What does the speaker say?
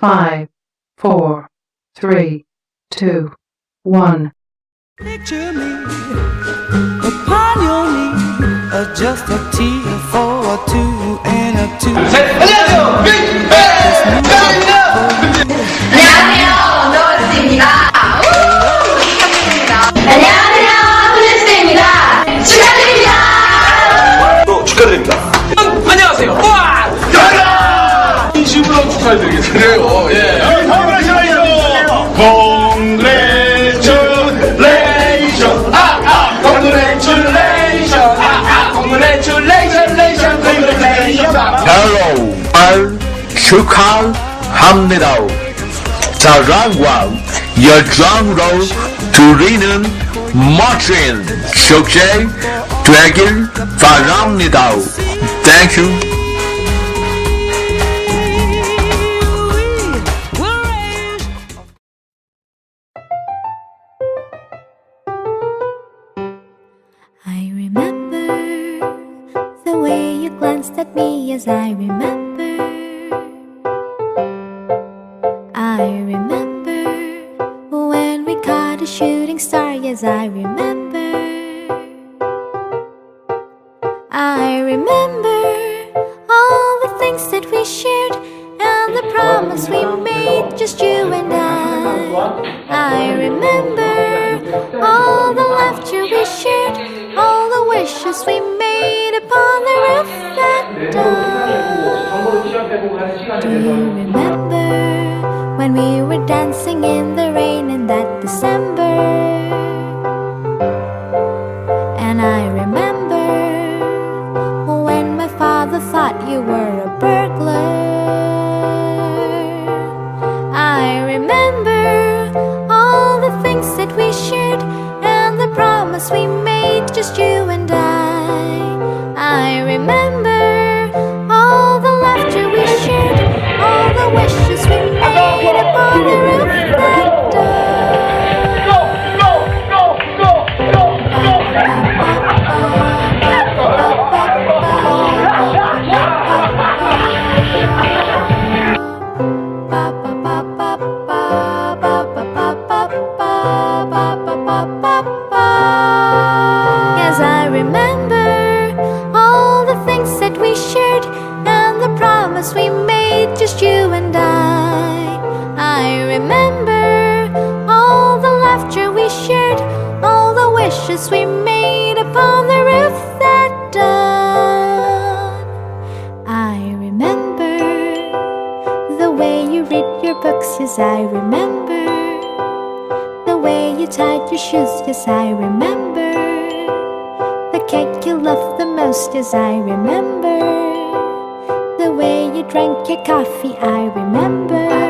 five, four, three, two, one. Picture me upon your knee, uh, just a tear for a two and a two. 진심으로 축하드리겠어요. 예. Congratulations. 아, 아, congratulations. 아, 아, congratulations, 레이션, congratulations. hello 말 축하합니다. 사랑과 열정으로 드리는 멋진 축제 되길 바랍니다. Thank you. At me as I remember. I remember when we caught a shooting star, yes, I remember. I remember all the things that we shared and the promise we made, just you and I. I remember all the laughter we shared, all the wishes we made upon the roof remember when we were dancing in the rain in that December? And I remember when my father thought you were a burglar. I remember all the things that we shared and the promise we made, just you wishes we made upon the roof that Yes, we made upon the roof that dawn. I remember the way you read your books, yes, I remember. The way you tied your shoes, yes, I remember. The cake you loved the most, yes, I remember. The way you drank your coffee, I remember.